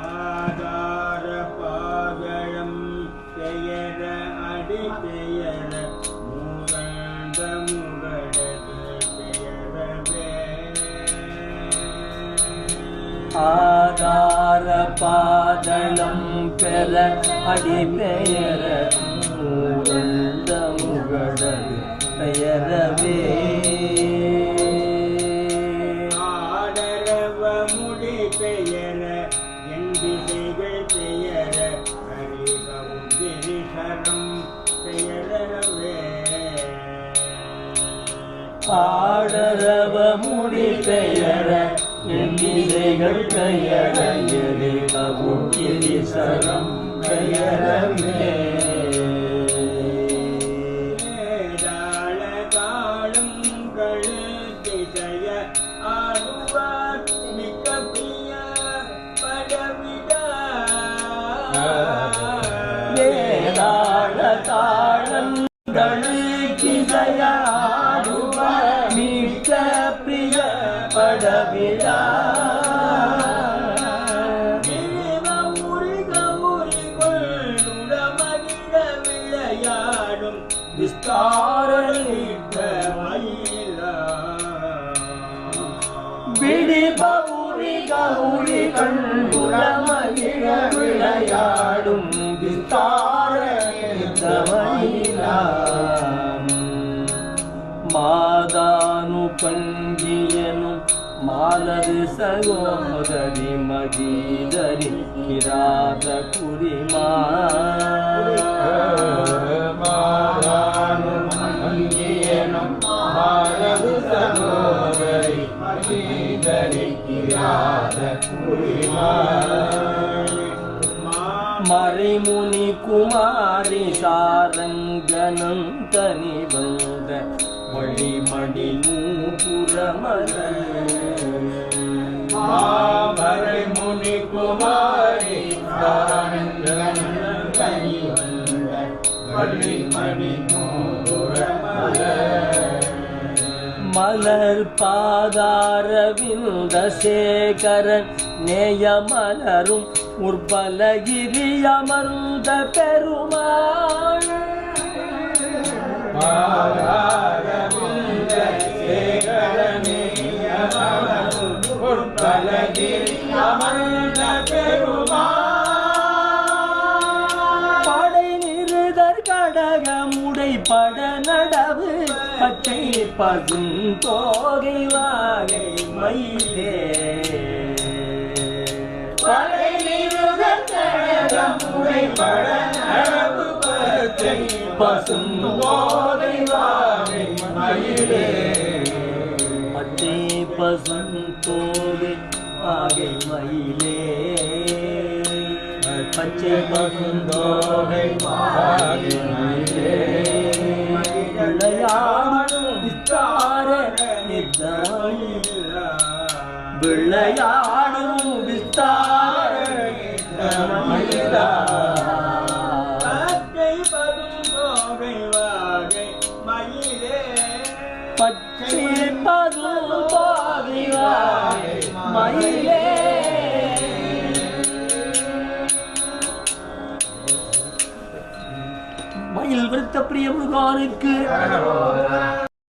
ஆதார பாதளம் பெயர அடி பெயர மூகண்ட முகடது பெயரவே ஆதார பாதளம் பெற அடிபெயர மூழ்ந்த முகடது பெயரவே. ஆடரவ முடி பெயர ஆடரவ முடி பெயர எண்ணிலைகள் பெயர எரிகவும் கிரிசரம் பெயரவே ஏதாள காலம் கழுதிசைய ஆடுவார் விளையாடும் விஸ்தாரணித்த மயிலா விடி பௌரி கௌரி கண்புலமகிழ விளையாடும் விஸ்தாரணித்த மயிலாம் மாதானு பங்கியனும் மாலது சகோதரி மகீதரி கிராத குரிமா மறைமுனி குமாரி சாரங்கனந்தனி வந்த வழிமணி நூபுரமல சாரங்கனந்தனி வந்த குமாரி வள்ளிமணி மலர் பாதாரவிந்த சேகரன் நேய மலரும் உற்பலகிரி அமர்ந்த பெருமாள். பட நடவு பச்சை பசும் தோகை வாகை மயிலே. பசும் போதை வாகை மயிலே. பச்சை பசும் தோகை வாகை மயிலே. பச்சை பகுந்தோகை தோகை விளையாடும் விஸ்தார நித்தம் விளையாடும் விஸ்தார பச்சை பதும் மயிலே. பச்சை விருத்த பிரியமுகானுக்கு